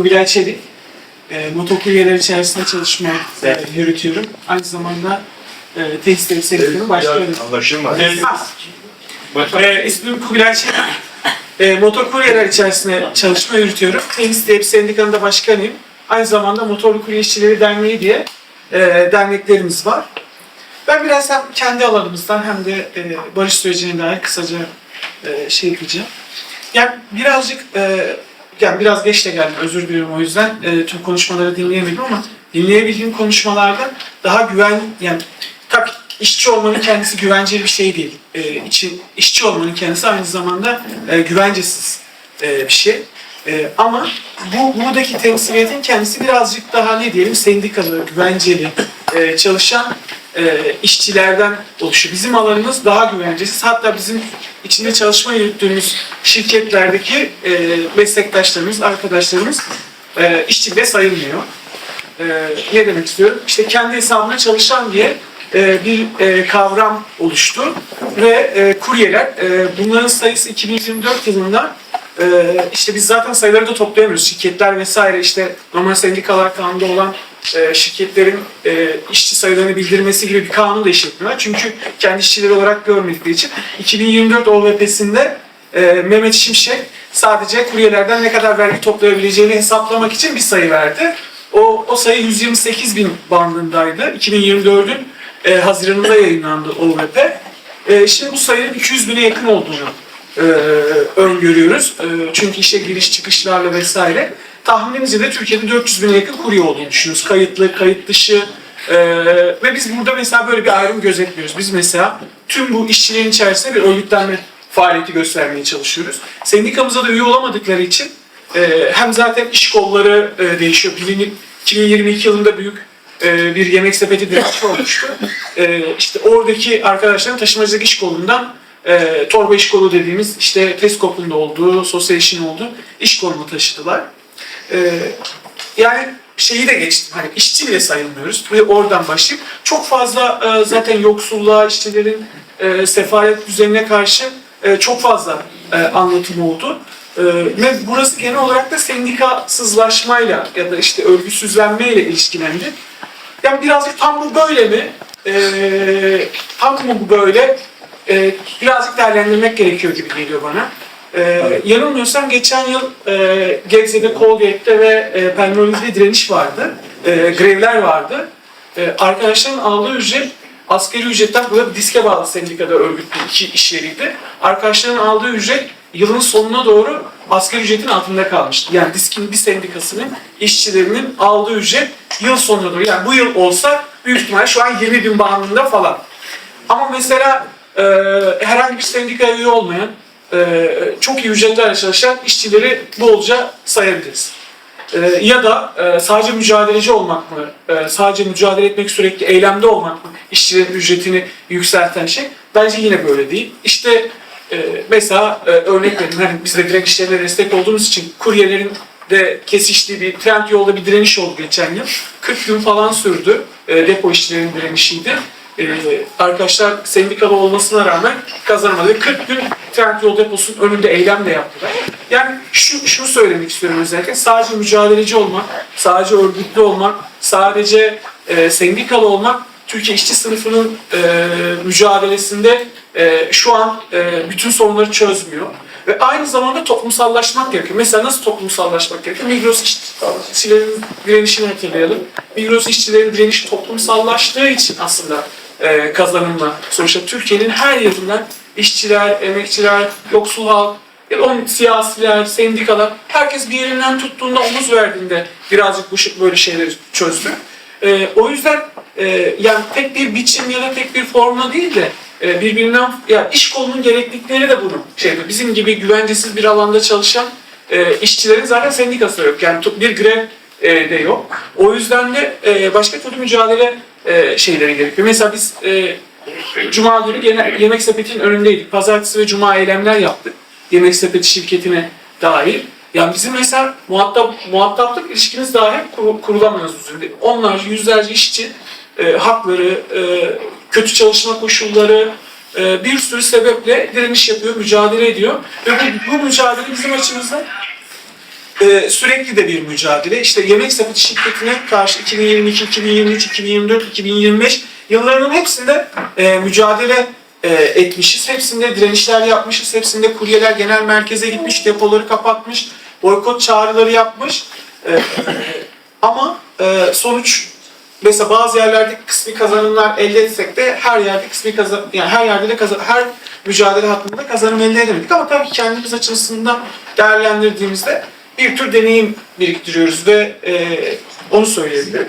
Kubilay Çelik. E, motokuryeler içerisinde çalışma e, yürütüyorum. Aynı zamanda e, tesis temsilcilerinin başkanıyım. Anlaşılmaz. E, ismim Kubilay Çelik. E, motokuryeler içerisinde çalışma yürütüyorum. Tenis sendikanın da başkanıyım. Aynı zamanda Motorlu Kurye İşçileri Derneği diye e, derneklerimiz var. Ben biraz hem kendi alanımızdan hem de e, barış sürecine dair kısaca e, şey yapacağım. Yani birazcık, e, yani biraz geç de geldim özür diliyorum o yüzden e, tüm konuşmaları dinleyemedim ama dinleyebildiğim konuşmalarda daha güven, yani tabii işçi olmanın kendisi güvenceli bir şey değil. E, için, işçi olmanın kendisi aynı zamanda e, güvencesiz e, bir şey. E, ama bu buradaki temsiliyetin kendisi birazcık daha ne diyelim sendikalı, güvenceli, e, çalışan e, işçilerden oluşuyor. Bizim alanımız daha güvencesiz. Hatta bizim içinde çalışma yürüttüğümüz şirketlerdeki e, meslektaşlarımız, arkadaşlarımız e, işçi bile sayılmıyor. E, ne demek istiyorum? İşte kendi hesabına çalışan diye e, bir e, kavram oluştu ve e, kuryeler e, bunların sayısı 2024 yılında e, işte biz zaten sayıları da toplayamıyoruz. Şirketler vesaire işte normal sendikalar kanunda olan e, şirketlerin e, işçi sayılarını bildirmesi gibi bir kanun da işletmiyorlar. Çünkü kendi işçileri olarak görmedikleri için 2024 OVP'sinde e, Mehmet Şimşek sadece kuryelerden ne kadar vergi toplayabileceğini hesaplamak için bir sayı verdi. O, o sayı 128 bin bandındaydı. 2024'ün e, Haziran'ında yayınlandı OVP. E, şimdi bu sayının 200 bine yakın olduğunu e, öngörüyoruz. E, çünkü işe giriş çıkışlarla vesaire. Tahminimizce de Türkiye'de 400 bine yakın kurye olduğunu düşünüyoruz. Kayıtlı, kayıt dışı. E, ve biz burada mesela böyle bir ayrım gözetmiyoruz. Biz mesela tüm bu işçilerin içerisinde bir örgütlenme faaliyeti göstermeye çalışıyoruz. Sendikamıza da üye olamadıkları için e, hem zaten iş kolları e, değişiyor. Bilin- 2022 yılında büyük e, bir yemek sepeti direnişi olmuştu. E, işte oradaki arkadaşların taşımacılık iş kolundan e, torba iş kolu dediğimiz işte Teskop'un da olduğu, sosyal işin olduğu iş kolunu taşıdılar. E, yani şeyi de geçtim. Hani işçi bile sayılmıyoruz ve oradan başlayıp çok fazla e, zaten yoksulluğa, işçilerin e, sefalet düzenine karşı e, çok fazla e, anlatım oldu. E, ve burası genel olarak da sendikasızlaşmayla ya da işte örgütsüzlenmeyle ilişkilendi. Yani birazcık tam bu böyle mi? E, tam bu böyle? E, birazcık değerlendirmek gerekiyor gibi geliyor bana. E, yanılmıyorsam geçen yıl e, Gebze'de, Colgate'de ve e, Penroliz'de direniş vardı. E, grevler vardı. E, arkadaşların aldığı ücret asgari ücretten burada bir diske bağlı sendikada örgütlü iki iş yeriydi. Arkadaşların aldığı ücret yılın sonuna doğru asgari ücretin altında kalmıştı. Yani diskin bir sendikasının işçilerinin aldığı ücret yıl sonuna doğru. Yani bu yıl olsa büyük ihtimalle şu an 20 bin bandında falan. Ama mesela e, herhangi bir sendikaya üye olmayan, e, çok iyi ücretlerle çalışan işçileri bolca sayabiliriz. E, ya da e, sadece mücadeleci olmak mı, e, sadece mücadele etmek sürekli eylemde olmak mı işçilerin ücretini yükselten şey? Bence yine böyle değil. İşte e, mesela e, örnek verin, hani biz de direnişlerine destek olduğumuz için kuryelerin de kesiştiği bir trend yolda bir direniş oldu geçen yıl. 40 gün falan sürdü. Depo işçilerinin direnişiydi. Arkadaşlar sendikalı olmasına rağmen kazanamadı. 40 gün trend yol deposunun önünde eylem de yaptılar. Yani şu, şunu söylemek istiyorum özellikle. Sadece mücadeleci olmak, sadece örgütlü olmak, sadece e, sendikalı olmak Türkiye işçi sınıfının e, mücadelesinde e, şu an e, bütün sorunları çözmüyor. Ve aynı zamanda toplumsallaşmak gerekiyor. Mesela nasıl toplumsallaşmak gerekiyor? Migros işçilerin direnişini hatırlayalım. Migros işçilerin direnişi toplumsallaştığı için aslında e, kazanımla. Sonuçta Türkiye'nin her yerinden işçiler, emekçiler, yoksul halk, ya da siyasiler, sendikalar, herkes bir yerinden tuttuğunda, omuz verdiğinde birazcık bu böyle şeyleri çözdü. E, o yüzden e, yani tek bir biçim ya da tek bir formla değil de e, birbirinden ya iş kolunun gereklilikleri de bunu şey yapıyor. Bizim gibi güvencesiz bir alanda çalışan e, işçilerin zaten sendikası yok. Yani bir grev e, de yok. O yüzden de e, başka türlü mücadele e, şeyleri gerekiyor. Mesela biz e, Cuma günü gene Yemek Sepeti'nin önündeydik. Pazartesi ve Cuma eylemler yaptık. Yemek Sepeti şirketine dair. Yani bizim mesela muhatap, muhataplık ilişkimiz dahi kur, kurulamıyoruz üzerinde. Onlarca, yüzlerce işçi e, hakları, e, kötü çalışma koşulları, e, bir sürü sebeple direniş yapıyor, mücadele ediyor. Ve bu, bu mücadele bizim açımızdan e, sürekli de bir mücadele. İşte yemek sepeti şirketine karşı 2022, 2023, 2024, 2025 yıllarının hepsinde e, mücadele e, etmişiz. Hepsinde direnişler yapmışız. Hepsinde kuryeler genel merkeze gitmiş, depoları kapatmış, boykot çağrıları yapmış. E, ama e, sonuç mesela bazı yerlerde kısmi kazanımlar elde etsek de her yerde kısmi kazan yani her yerde de kazan her mücadele hattında kazanım elde edemedik ama tabii kendimiz açısından değerlendirdiğimizde bir tür deneyim biriktiriyoruz ve e, onu söyleyebilirim.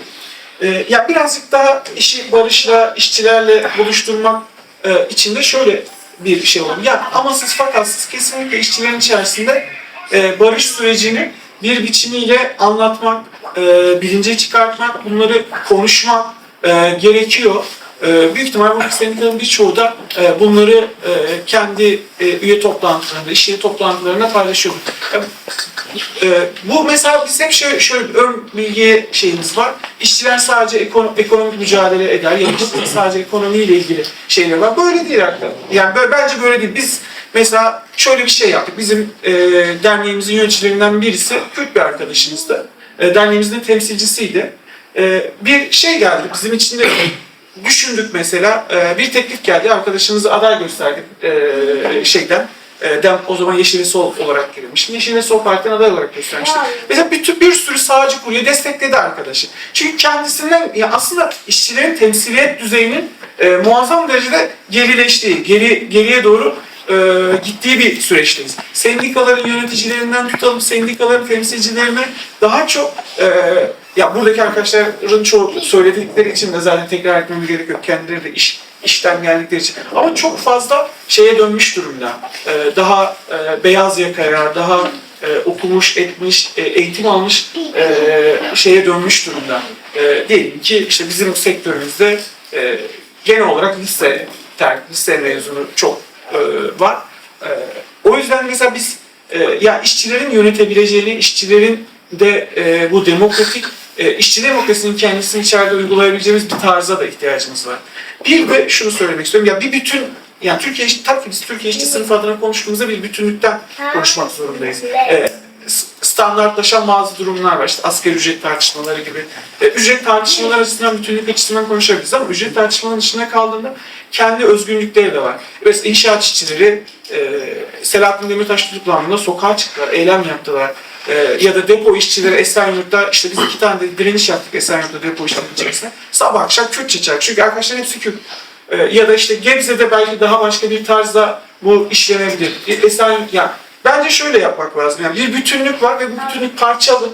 E, ya birazcık daha işi barışla, işçilerle buluşturmak e, için şöyle bir şey olur. Ya amasız fakatsız kesinlikle işçilerin içerisinde e, barış sürecini bir biçimiyle anlatmak, e, bilince çıkartmak, bunları konuşmak e, gerekiyor. E, büyük ihtimal bu sendikaların birçoğu da e, bunları kendi e, üye toplantılarında, iş yeri toplantılarında paylaşıyor. E, bu mesela biz hep şöyle, şöyle bir ön bilgi şeyimiz var. İşçiler sadece ekono- ekonomik mücadele eder ya da işte sadece ekonomiyle ilgili şeyler var. Böyle değil arkadaşlar. Yani böyle, bence böyle değil. Biz mesela şöyle bir şey yaptık. Bizim e, derneğimizin yöneticilerinden birisi Kürt bir arkadaşımızdı. E, derneğimizin temsilcisiydi. E, bir şey geldi bizim için de düşündük mesela e, bir teklif geldi arkadaşımızı aday gösterdik e, şeyden e, dem, o zaman Yeşil ve Sol olarak girilmiş. Yeşil ve Sol Parti'den aday olarak göstermiştik. Mesela bir, bir sürü sağcı kurye destekledi arkadaşı. Çünkü kendisinden ya aslında işçilerin temsiliyet düzeyinin e, muazzam derecede gerileştiği, geri geriye doğru e, gittiği bir süreçteyiz. Sendikaların yöneticilerinden tutalım, sendikaların temsilcilerine daha çok e, ya buradaki arkadaşların çoğu söyledikleri için de zaten tekrar etmemiz gerek yok. Kendileri de iş işten geldikleri için. Ama çok fazla şeye dönmüş durumda. E, daha e, beyaz yakaya, daha e, okumuş, etmiş, e, eğitim almış e, şeye dönmüş durumda. E, diyelim ki işte bizim sektörümüzde e, genel olarak lise, ter, lise mezunu çok e, var. E, o yüzden mesela biz e, ya işçilerin yönetebileceğini, işçilerin de e, bu demokratik e, işçi demokrasinin kendisini içeride uygulayabileceğimiz bir tarza da ihtiyacımız var. Bir de şunu söylemek istiyorum. Ya bir bütün yani Türkiye işçi, tabii ki biz Türkiye işçi sınıfı adına konuştuğumuzda bir bütünlükten konuşmak zorundayız. E, standartlaşan bazı durumlar var. İşte asgari ücret tartışmaları gibi. E, ücret tartışmaları açısından, bütünlük açısından konuşabiliriz ama ücret tartışmaların dışına kaldığında kendi özgünlükleri de var. Mesela inşaat işçileri e, Selahattin Demirtaş tutuklandığında sokağa çıktılar, eylem yaptılar. E, ya da depo işçileri Esenyurt'ta, işte biz iki tane de direniş yaptık Esenyurt'ta depo işçilerinin içerisinde. Sabah akşam Kürt çeçer. Çünkü arkadaşlar hepsi Kürt. E, ya da işte Gebze'de belki daha başka bir tarzda bu işlenebilir. E, Esenyurt, yani bence şöyle yapmak lazım. Yani bir bütünlük var ve bu bütünlük parçalı.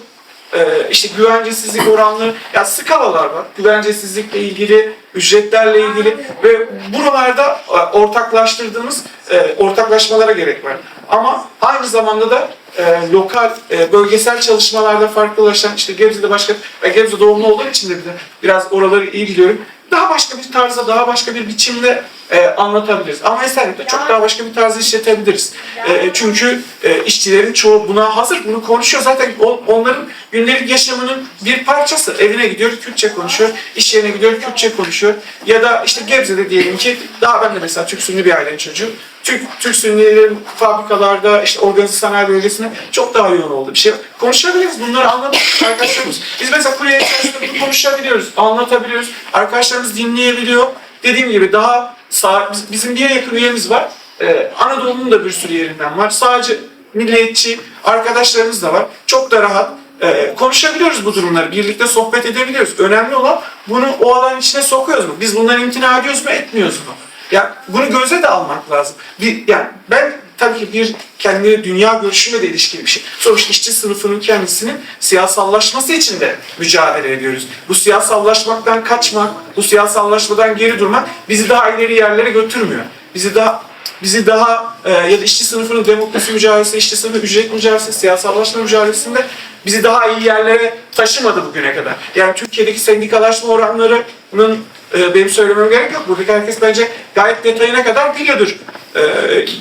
Ee, işte güvencesizlik oranları, ya skalalar var. Güvencesizlikle ilgili, ücretlerle ilgili ve buralarda e, ortaklaştırdığımız e, ortaklaşmalara gerek var. Ama aynı zamanda da e, lokal, e, bölgesel çalışmalarda farklılaşan, işte Gebze'de başka, ben Gebze doğumlu olduğum için de bir de biraz oraları iyi biliyorum. Daha başka bir tarzda, daha başka bir biçimde e, anlatabiliriz. Ama Esenyurt'ta çok daha başka bir tarzda işletebiliriz. E, çünkü e, işçilerin çoğu buna hazır, bunu konuşuyor. Zaten o- onların gündelik yaşamının bir parçası. Evine gidiyor, Kürtçe konuşuyor. İş yerine gidiyor, Kürtçe konuşuyor. Ya da işte Gebze'de diyelim ki, daha ben de mesela Türk Sünni bir ailenin çocuğu. Türk, Türk Sünnilerin fabrikalarda, işte organize sanayi bölgesinde çok daha yoğun olduğu bir şey. Konuşabiliriz, bunları anlatabiliriz arkadaşlarımız. Biz mesela kurye içerisinde bunu konuşabiliyoruz, anlatabiliyoruz. Arkadaşlarımız dinleyebiliyor. Dediğim gibi daha sağ, biz- bizim bir yakın üyemiz var. Ee, Anadolu'nun da bir sürü yerinden var. Sadece milliyetçi arkadaşlarımız da var. Çok da rahat e, konuşabiliyoruz bu durumları. Birlikte sohbet edebiliyoruz. Önemli olan bunu o alan içine sokuyoruz mu? Biz bundan imtina ediyoruz mu, etmiyoruz mu? Ya bunu göze de almak lazım. Bir, yani ben tabii ki bir kendi dünya görüşüyle de ilişkili bir şey. Sonuçta işçi sınıfının kendisinin siyasallaşması için de mücadele ediyoruz. Bu siyasallaşmaktan kaçmak, bu siyasallaşmadan geri durmak bizi daha ileri yerlere götürmüyor. Bizi daha bizi daha e, ya da işçi sınıfının demokrasi mücadelesi, işçi sınıfı ücret mücadelesi, siyasallaşma mücadelesinde bizi daha iyi yerlere taşımadı bugüne kadar. Yani Türkiye'deki sendikalaşma oranlarının e, benim söylemem gerek yok. Buradaki herkes bence gayet detayına kadar biliyordur. E,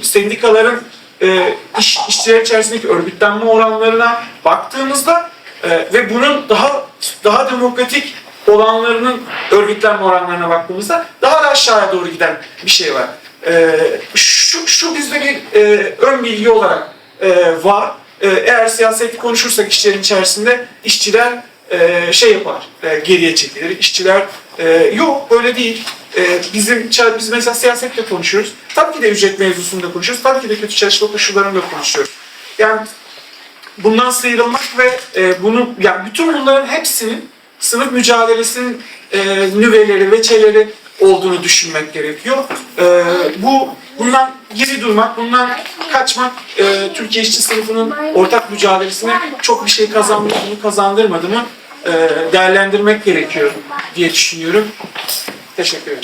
sendikaların e, iş, işçiler içerisindeki örgütlenme oranlarına baktığımızda e, ve bunun daha daha demokratik olanlarının örgütlenme oranlarına baktığımızda daha da aşağıya doğru giden bir şey var. Ee, şu, şu bizde bir e, ön bilgi olarak e, var. e, eğer siyaseti konuşursak işçilerin içerisinde işçiler e, şey yapar, e, geriye çekilir. İşçiler e, yok öyle değil. E, bizim biz mesela siyasetle konuşuyoruz. Tabii ki de ücret mevzusunda konuşuyoruz. Tabii ki de kötü çalışma koşullarında konuşuyoruz. Yani bundan sıyrılmak ve e, bunu yani bütün bunların hepsinin sınıf mücadelesinin e, nüveleri, veçeleri olduğunu düşünmek gerekiyor. E, bu bundan geri durmak, bundan kaçmak e, Türkiye işçi sınıfının ortak mücadelesine çok bir şey kazandı mı, kazandırmadı mı e, değerlendirmek gerekiyor diye düşünüyorum. Teşekkür ederim.